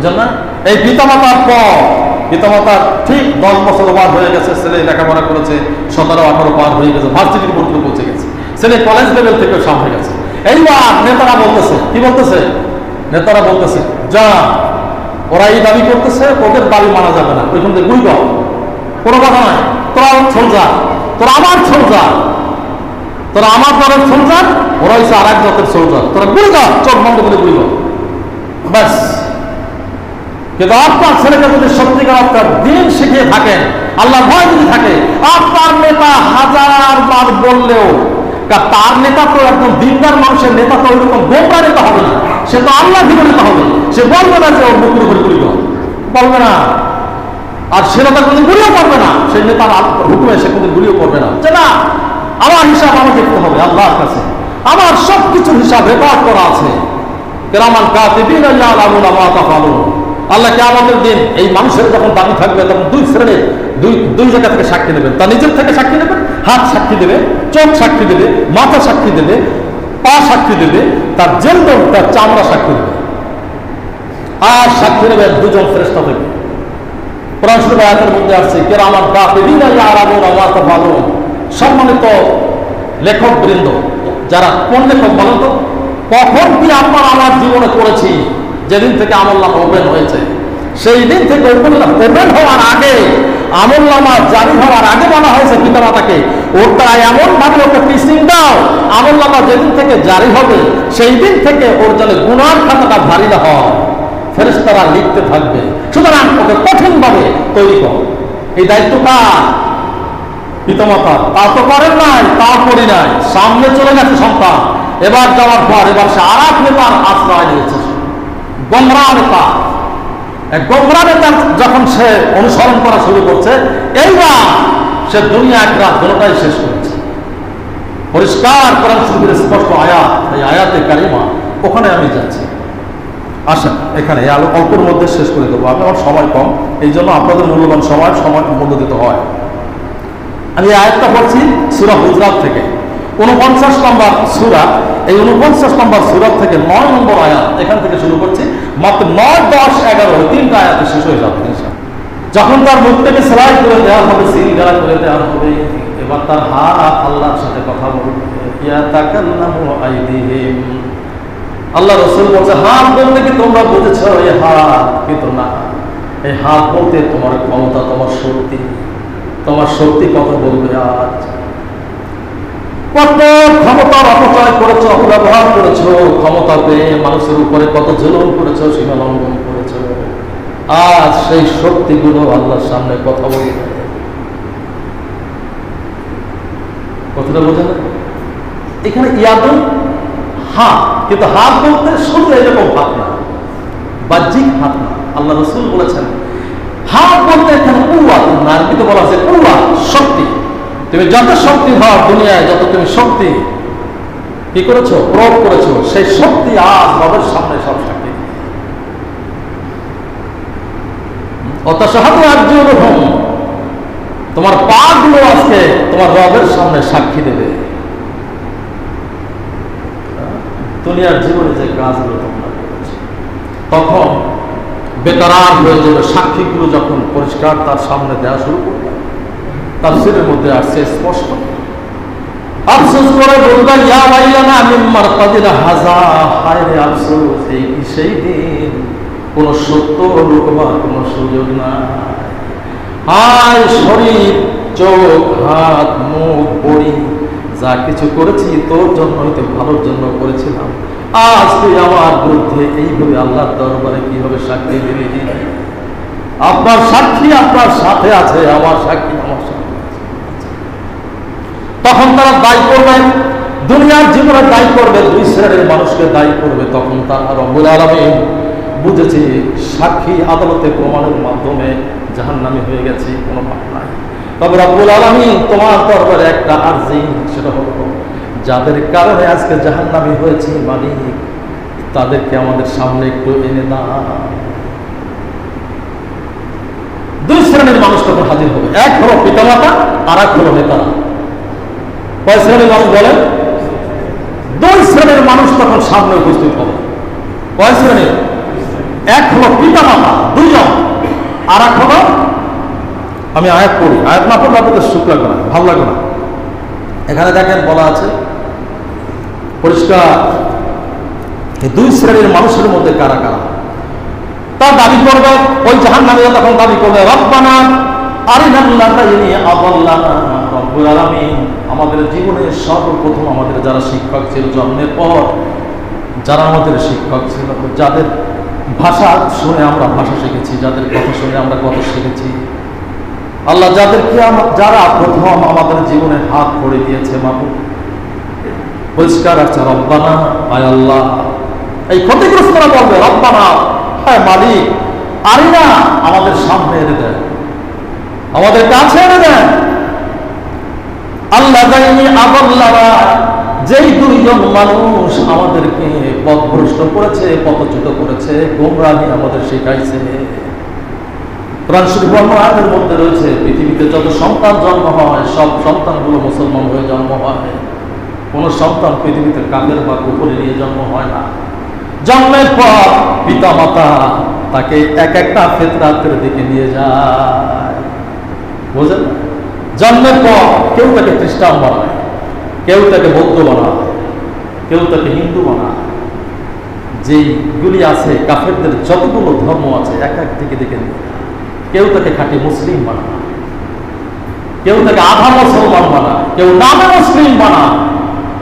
বুঝলেন না? এই পিতামাতার পর, পিতামাতার ঠিক দশ বছর পার হয়ে গেছে, ছেলে লেখাপড়া করেছে, সতেরো, আঠারো পার হয়ে গেছে, ভার্সিটির পর্যন্ত পৌঁছে গেছে। ছেলে কলেজ লেভেল থেকে সামনে গেছে। এইবার নেতারা বলতেছে, কি বলতেছে? নেতারা বলতেছে, যা, ওরা এই দাবি করতেছে, ওদের দাবি মানা যাবে না। ওইখান থেকে গুই কোনো কথা নয় তোরা সোলজা তোরা আমার সোলজা তোরা আমার দলের সোলজার ওরা হচ্ছে আর এক জাতের সোলজার তোরা গুলি দাও চোখ বন্ধ করে গুলি ব্যাস। কিন্তু আপনার ছেলেকে যদি সত্যিকার আপনার দিন শিখিয়ে থাকেন, আল্লাহ ভয় যদি থাকে আপনার নেতা হাজার বার বললেও তার নেতা তো একদম দিনদার মানুষের নেতা তো ওইরকম গোমরা নেতা হবে না। সে তো আল্লাহ ভিন্ন নেতা হবে। সে বলবে না যে ওর মুখের উপরে গুলি বলবে না। আর সে নেতা কোনদিন গুলিও করবে না। সেই নেতার হুকুমে সে কোনদিন গুলিও করবে না। যে না, আমার হিসাব আমার দেখতে হবে আল্লাহর কাছে। আমার সব কিছুর হিসাব রেকর্ড করা আছে। কেরামান কাতিবিন ইয়ালামুনা মা তাফালুন। আল্লাহ কে আমাদের দিন এই মানুষের যখন দাবি থাকবে, তখন দুই শ্রেণির, দুই দুই জায়গা থেকে সাক্ষী নেবেন। তা নিজের থেকে সাক্ষী নেবেন, হাত সাক্ষী দেবে, চোখ সাক্ষী দেবে, মাথা সাক্ষী দেবে, পা সাক্ষী দেবে, তার জেলদম তার চামড়া সাক্ষী দেবে। আর সাক্ষী নেবে দুজন শ্রেষ্ঠ থেকে আয়াতের মধ্যে আসছে কাতিবিন ইয়ালামুনা মা তাফালুন। সম্মানিত লেখক বৃন্দ যারা কোন লেখক বলেন কখন কি আমার জীবনে করেছি? যেদিন থেকে আমল্লামা ওপেন হয়েছে সেই দিন থেকে ওপেন হওয়ার আগে আমল্লামা জারি হওয়ার আগে বলা হয়েছে পিতামাতাকে ওটা এমন ভাবে ওকে টিচিং দাও আমল্লামা যেদিন থেকে জারি হবে সেই দিন থেকে ওর জন্য গুণার খাতাটা ভারী না হয়। ফেরেস্তারা লিখতে থাকবে। সুতরাং ওকে কঠিন ভাবে তৈরি কর। এই দায়িত্ব কার? পিতামাতা। তা তো করেন নাই, তা করি নাই। সামনে চলে গেছে সন্তান। এবার যাওয়ার পর এবার সে আর নেতার আশ্রয় নিয়েছে। গমরা নেতা গমরা নেতার যখন সে অনুসরণ করা শুরু করছে, এইবার সে দুনিয়া এক রাত দুটাই শেষ করেছে। পরিষ্কার করার শুরু স্পষ্ট আয়াত, এই আয়াতে কারিমা, ওখানে আমি যাচ্ছি। আসেন, এখানে আলো অল্পের মধ্যে শেষ করে দেবো। আমি আমার সময় কম, এই জন্য আপনাদের মূল্যবান সময় সময় মূল্য দিতে হয়। আমি আয়াতটা পড়ছি সুরা গুজরাট থেকে। উনপঞ্চাশ নম্বর সুরা, এই উনপঞ্চাশ নম্বর সুরাত থেকে নয় নম্বর আয়াত, এখান থেকে শুরু করছি। মাত্র নয়, দশ, এগারো তিনটা আয়াতে শেষ হয়ে যাবে। যখন তার মুখ থেকে সেলাই করে দেওয়া হবে সিল গালা করে দেওয়া হবে, এবার তার হাত আল্লাহর সাথে কথা বলবে। আল্লাহ রসুল বলছে, হাত বলতে কি তোমরা বুঝেছ? এই হাত কিন্তু না এই হাত বলতে তোমার ক্ষমতা, তোমার শক্তি। তোমার শক্তি কত বলবে আজ? কত ক্ষমতার অপচয় করেছ, অপব্যবহার করেছ, ক্ষমতা পেয়ে মানুষের উপরে কত জুলুম করেছ, সীমা লঙ্ঘন করেছ। আজ সেই শক্তিগুলো আল্লাহর সামনে কথা কথাটা এখানে ইয়াদুন হাত কিন্তু হাত বলতে শুধু এরকম হাত না, বাহ্যিক হাত না। আল্লাহ রসুল বলেছেন হাত বলতে এখানে কুয়া নারবিতে বলা আছে কুয়া শক্তি। তুমি যত শক্তি হও দুনিয়ায়, যত তুমি শক্তি, কি করেছ? প্রয়োগ করেছ। সেই শক্তি আজ রবের সামনে সব সাক্ষী। অত সাহায্য একজন তোমার পা গুলো আজকে, তোমার রবের সামনে সাক্ষী দেবে। দুনিয়ার জীবনে যে কাজগুলো তোমরা তখন বেকারার হয়ে যাবে। সাক্ষীগুলো যখন পরিষ্কার তার সামনে দেওয়া শুরু করবে। তার সিরের মধ্যে আসছে স্পষ্ট। আফসোস করে বলবে ইয়া ভাইয়ানা মিম্মার কাদিরা হাজা। হায় রে আফসোস, এই কি সেই দিন? কোন সত্য লুকবার কোন সুযোগ নাই। হায় শরীর, চোখ, হাত, মুখ, বড়ি, যা কিছু করেছি তোর জন্য হয়তো ভালোর জন্য করেছিলাম। আজ তুই আমার বিরুদ্ধে এইভাবে আল্লাহর দরবারে কীভাবে সাক্ষী দিবি? আপনার সাক্ষী আপনার সাথে আছে, আমার সাক্ষী। তখন তারা দায়ী করবেন দুনিয়ার জীবনে দায়ী করবে, দুই শ্রেণির মানুষকে দায়ী করবে। তখন তারা রব্বুল আলমিন বুঝেছি, সাক্ষী আদালতে প্রমাণের মাধ্যমে জাহান্নামি হয়ে গেছে, কোনো ভাব নাই। তবে রব্বুল আলমিন তোমার দরবারে একটা আর্জি, সেটা হলো যাদের কারণে আজকে জাহান্নামি হয়েছে, মালিক, তাদেরকে আমাদের সামনে একটু এনে দাও। দুই শ্রেণির মানুষ তখন হাজির হবে। এক হলো পিতামাতা আর এক হলো নেতারা। কয় শ্রেণির মানুষ বলেন? দুই শ্রেণির মানুষ তখন সামনে উপস্থিত হবে। কয় শ্রেণির এক হলো পিতা মাতা দুইজন। আর এক হলো, আমি আয়াত পড়ি। আয়াত না পড়লে আপনাদের সুখ লাগবে না, ভালো লাগবে না। এখানে দেখেন বলা আছে, পরিষ্কার দুই শ্রেণির মানুষের মধ্যে কারা কারা? তার দাবি করবে, ওই জাহান নামে তখন দাবি করবে, রব্বানা আমাদের জীবনে সর্বপ্রথম আমাদের যারা শিক্ষক ছিল, জন্মের পর যারা আমাদের শিক্ষক ছিল, যাদের ভাষা শুনে আমরা ভাষা শিখেছি, যাদের কথা শুনে আমরা কথা শিখেছি, আল্লাহ যাদেরকে যারা প্রথম আমাদের জীবনে হাত পড়ে দিয়েছে মাপু পরিষ্কার আছে, রব্বানা, আয় আল্লাহ। এই ক্ষতিগ্রস্তরা বলবে, রব্বানা হ্যাঁ মালিক, আরিনা, আমাদের সামনে এনে দেয় আমাদের কাছে এনে দেন। আল্লাহ আবল্লারা যেই দুইজন মানুষ আমাদেরকে পথভ্রষ্ট করেছে, পথচ্যুত করেছে, গোমরাহি আমাদের শিখাইছে। মধ্যে রয়েছে, পৃথিবীতে যত সন্তান জন্ম হয়, সব সন্তানগুলো মুসলমান হয়ে জন্ম হয়। কোন সন্তান পৃথিবীতে কাদের বা কুকুরে নিয়ে জন্ম হয় না। জন্মের পর পিতা মাতা তাকে এক একটা ফেতরাতের দিকে নিয়ে যায়। বুঝলেন জন্মের পর কেউ তাকে খ্রিস্টান বানায়, কেউ তাকে বৌদ্ধ বানায়, কেউ তাকে হিন্দু বানায়। যেইগুলি আছে, কাফেরদের যতগুলো ধর্ম আছে, এক এক দিকে নিয়ে কেউ তাকে খাঁটি মুসলিম বানায়, কেউ তাকে আধা মুসলমান বানায়, কেউ নামে মুসলিম বানায়,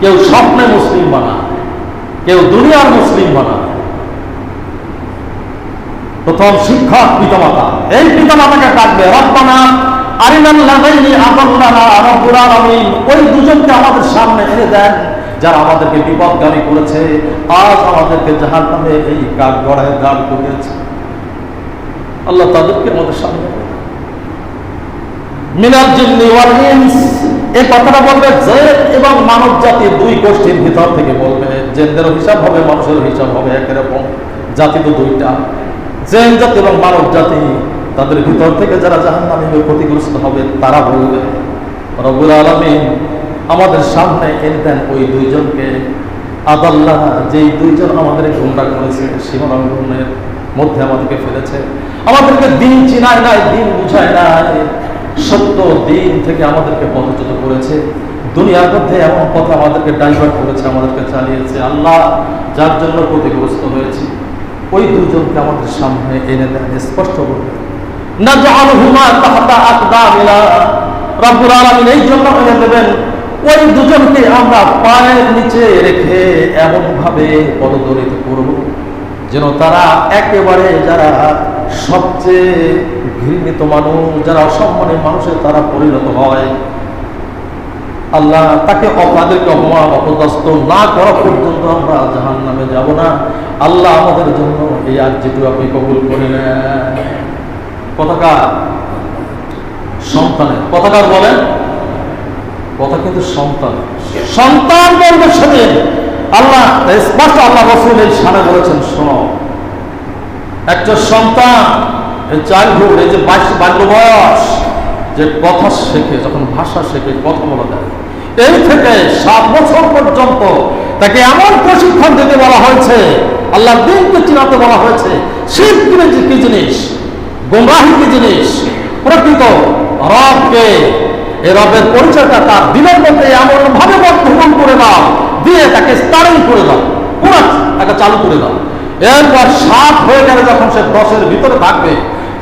কেউ স্বপ্নে মুসলিম বানায়, কেউ দুনিয়ার মুসলিম বানায়। প্রথম শিক্ষক পিতামাতা, এই পিতামাতাকে ডাকবে রব্বানা ওই দুজনকে আমাদের সামনে এনে দেন, যারা আমাদেরকে বিপদগামী করেছে। আজ আমাদেরকে জাহান্নামে এই কাক গড়ায় করিয়েছে। আল্লাহ তাদেরকে আমাদের সামনে এই মানব দুই গোষ্ঠীর ভিতর থেকে বলবে হিসাব হবে হিসাব হবে একই রকম জাতি তো দুইটা। জেন জাতি এবং মানব জাতি তাদের ভিতর থেকে যারা জাহান নামে ক্ষতিগ্রস্ত হবে, তারা বলবে রবুল আলমিন আমাদের সামনে এনে দেন ওই দুইজনকে। আদাল্লাহ, যেই দুইজন আমাদের গুমরা করেছে, সীমালঙ্ঘনের মধ্যে আমাদেরকে ফেলেছে। আমাদেরকে দিন চিনায় নাই, দিন বুঝায় নাই। সত্য দিন থেকে আমাদেরকে পথচ্যুত করেছে। দুনিয়ার মধ্যে এমন পথে আমাদেরকে ডাইভার্ট করেছে, আমাদেরকে চালিয়েছে। আল্লাহ যার জন্য ক্ষতিগ্রস্ত হয়েছি, ওই দুজনকে আমাদের সামনে এনে দেন, স্পষ্ট করবে এই জন্য ওই দুজনকে আমরা পায়ের নিচে রেখে এমন ভাবে যেন তারা একেবারে যারা সবচেয়ে ঘৃণিত মানুষ, যারা অসম্মানী মানুষের তারা পরিণত হয়। আল্লাহ তাকে তাদেরকে অপমান অপদস্ত না করা পর্যন্ত আমরা জাহান নামে যাব না। আল্লাহ আমাদের জন্য এই আর যেটু আপনি কবুল করে নেন। কথাকার সন্তানের কথাকার বলেন কথা কিন্তু সন্তান। সন্তান বলবে সেদিন। আল্লাহ স্পষ্ট আল্লাহ রসুল এই সানে বলেছেন, শোনো, একটা সন্তান, এই চাইল্ডহুড এই যে বাইশ বাল্য বয়স, যে কথা শেখে, যখন ভাষা শেখে, কথা বলা যায়, এই থেকে সাত বছর পর্যন্ত তাকে এমন প্রশিক্ষণ দিতে বলা হয়েছে আল্লাহ দিনকে চিনাতে বলা হয়েছে শিব কি জিনিস? গোমরাহি কি জিনিস, প্রকৃত রবকে। এই রবের পরিচয়টা তার দিনের মধ্যে এমন ভাবে গ্রহণ করে দাও, দিয়ে তাকে স্টারিং করে দাও, পুরো তাকে চালু করে দাও। এরপর সাত হয়ে গেলে যখন সে দশের ভিতরে থাকবে,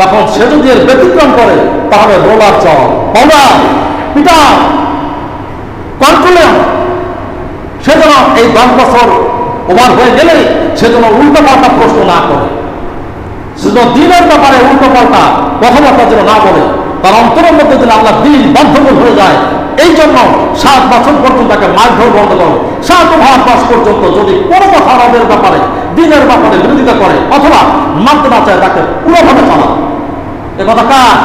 তখন সে যদি এর ব্যতিক্রম করে, তাহলে রোলার চল। পাউডা পিটা কন্ট্রোলে সে যেন এই দশ বছর ওভার হয়ে গেলে, সে যেন উল্টো পাল্টা প্রশ্ন না করে। যেন দিনের ব্যাপারে উল্টো পাল্টা কথাবার্তা যেন না বলে, তার অন্তরের মধ্যে যেন আল্লাহ দিন বাধ্যকর হয়ে যায়। এই জন্য সাত বছর পর্যন্ত তাকে মাছ ধর বন্ধ করো। সাত ভাগ মাস পর্যন্ত যদি কোনো কথা রবের ব্যাপারে, দিনের ব্যাপারে বিরোধিতা করে, অথবা মানতে না চায়, তাকে পুরোভাবে চালা এ কথা কার?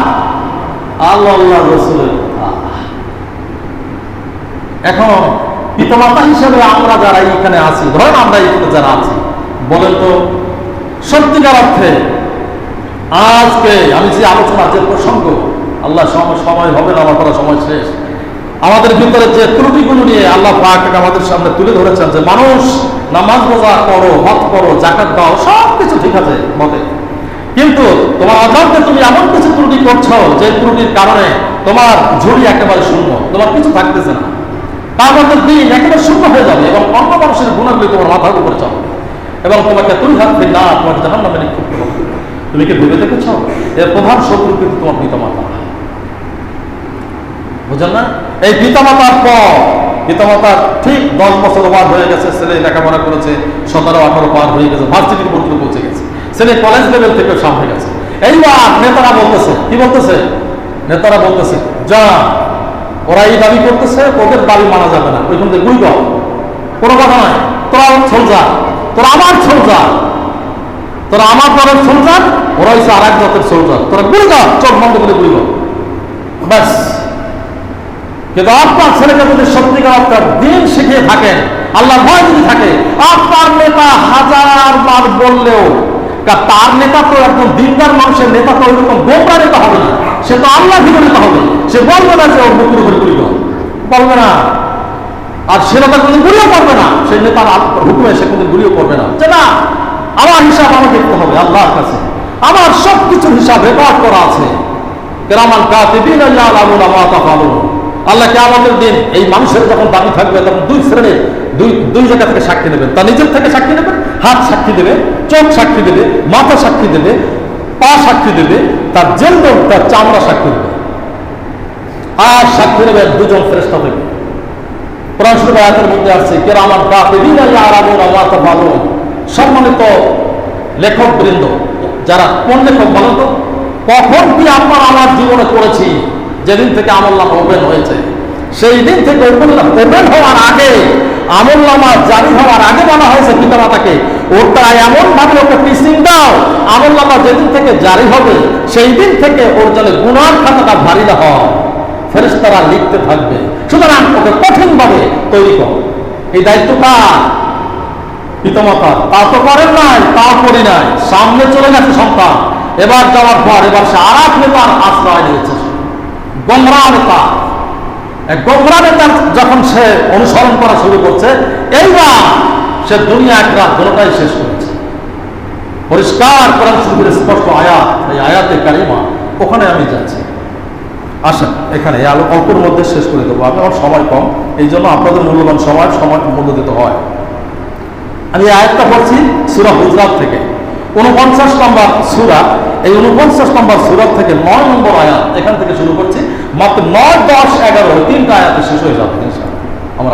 আল্লাহ আল্লাহ রসুলের এখন পিতামাতা হিসেবে আমরা যারা এখানে আছি, ধরেন আমরা এখানে যারা আছি, বলেন তো, সত্যিকার অর্থে আজকে আমি যে আলোচনা যে প্রসঙ্গ, আল্লাহ সময় হবে না, আমার কথা সময় শেষ। আমাদের ভিতরে যে ত্রুটিগুলো নিয়ে আল্লাহ আমাদের সামনে তুলে ধরেছেন, যে মানুষ নামাজ রোজা করো হক করো জাকাত দাও সব কিছু ঠিক আছে, বটে। কিন্তু তোমার অজান্তে তুমি এমন কিছু ত্রুটি করছ, যে ত্রুটির কারণে তোমার ঝুড়ি একেবারে শূন্য, তোমার কিছু থাকতেছে না। তার মধ্যে দিন একেবারে শূন্য হয়ে যাবে এবং অন্য মানুষের গুণাগুলি তোমার মাথার উপরে চলে। এবং তোমাকে তুই হাত না, তোমাকে জানান নামে নিক্ষিপ্ত করবে। তুমি কি ভেবে দেখেছ এর প্রধান শত্রু কিন্তু তোমার পিতামাতা? বুঝলেন না? এই পিতামাতার পর, পিতামাতার ঠিক দশ বছর ওভার হয়ে গেছে, ছেলে লেখাপড়া করেছে, সতেরো, আঠারো পার হয়ে গেছে, ভার্সিটির পর্যন্ত পৌঁছে গেছে। ছেলে কলেজ লেভেল থেকে সামনে গেছে। এইবার নেতারা বলতেছে, কি বলতেছে? নেতারা বলতেছে, যা, ওরা এই দাবি করতেছে ওদের দাবি মানা যাবে না। ওইখান থেকে গুই দাও কোনো কথা নয়, তোরা সোলজার তোরা আমার সোলজার তোরা আমার দলের সোলজার ওরা হচ্ছে আর এক জাতের সোলজার তোরা গুলি দাও চোখ বন্ধ করে গুলি দাও ব্যাস। কিন্তু আপনার ছেলেকে যদি সত্যিকার আপনার দিন শিখে থাকেন আল্লাহ ভয় যদি থাকে, আপনার নেতা হাজার বার বললেও তার নেতা তো একদম দিনদার মানুষের নেতা তো ওইরকম গোমরা নেতা হবে না। সে তো আল্লাহ ভিন্ন নেতা হবে। সে বলবে না যে ওর মুখের উপরে গুলি। বলবে না। আর সে নেতা কোনো গুলিও করবে না। সেই নেতার হুকুমে সে কোনো গুলিও করবে না। না আমার হিসাব আমাকে দেখতে হবে, আল্লাহর কাছে। আমার সব কিছুর হিসাব রেকর্ড করা আছে। কেরামান ইয়ালামুনা মা তাফালুন। দিন এই মানুষের যখন দাবি থাকবে, তখন দুই শ্রেণির, দুই দুই জায়গা থেকে সাক্ষী নেবেন। তার নিজের থেকে সাক্ষী নেবেন, হাত সাক্ষী দেবে, চোখ সাক্ষী দেবে, মাথা সাক্ষী দেবে, পা সাক্ষী দেবে, তার জেন্দন তার চামড়া সাক্ষী দেবে। আর সাক্ষী নেবে দুজন শ্রেষ্ঠ থেকে শরীফ আয়াতের মধ্যে আছে কেরামান কাতিবিন ইয়ালামুনা মা তাফালুন। সম্মানিত লেখক বৃন্দ যারা কোন লেখক বলেন তো? কখন কি আপনার আমার জীবনে করেছি? যেদিন থেকে আমল নামা ওপেন হয়েছে। সেই দিন থেকে ওপেন হওয়ার আগে আমল নামা জারি হওয়ার আগে বলা হয়েছে পিতামাতাকে ওটা এমন ভাবে ওকে দাও আমল নামা যেদিন থেকে জারি হবে, সেই দিন থেকে ওর জন্য গুণার খাতাটা ভারী না ফেরেস্তারা লিখতে থাকবে। সুতরাং ওকে কঠিনভাবে তৈরি কর। এই দায়িত্ব কার? পিতামাতা তা তো করেন নাই, তাও করি নাই। সামনে চলে গেছে সন্তান। এবার যাওয়ার পর, এবার সে আর এক নেতার আশ্রয় নিয়েছে। গমরা নেতা। গমরা নেতার যখন সে অনুসরণ করা শুরু করছে, এইবার সে দুনিয়া এক রাত দুটাই শেষ করেছে। পরিষ্কার করার শুরু স্পষ্ট আয়াত, এই আয়াতে কারিমা। ওখানে আমি যাচ্ছি। আসেন, এখানে আলো অল্পের মধ্যে শেষ করে দেবো। আমি আমার সময় কম। এই জন্য আপনাদের মূল্যবান সময় সময় মূল্য দিতে হয়। আমি আয়াতটা পড়ছি সুরা হুজরাত থেকে উনপঞ্চাশ নম্বর সুরা, এই উনপঞ্চাশ নম্বর সুরাত থেকে নয় নম্বর আয়াত এখান থেকে শুরু করছি মাত্র নয় দশ এগারো তিনটা আয়াতে শেষ হয়ে যাবে। আমার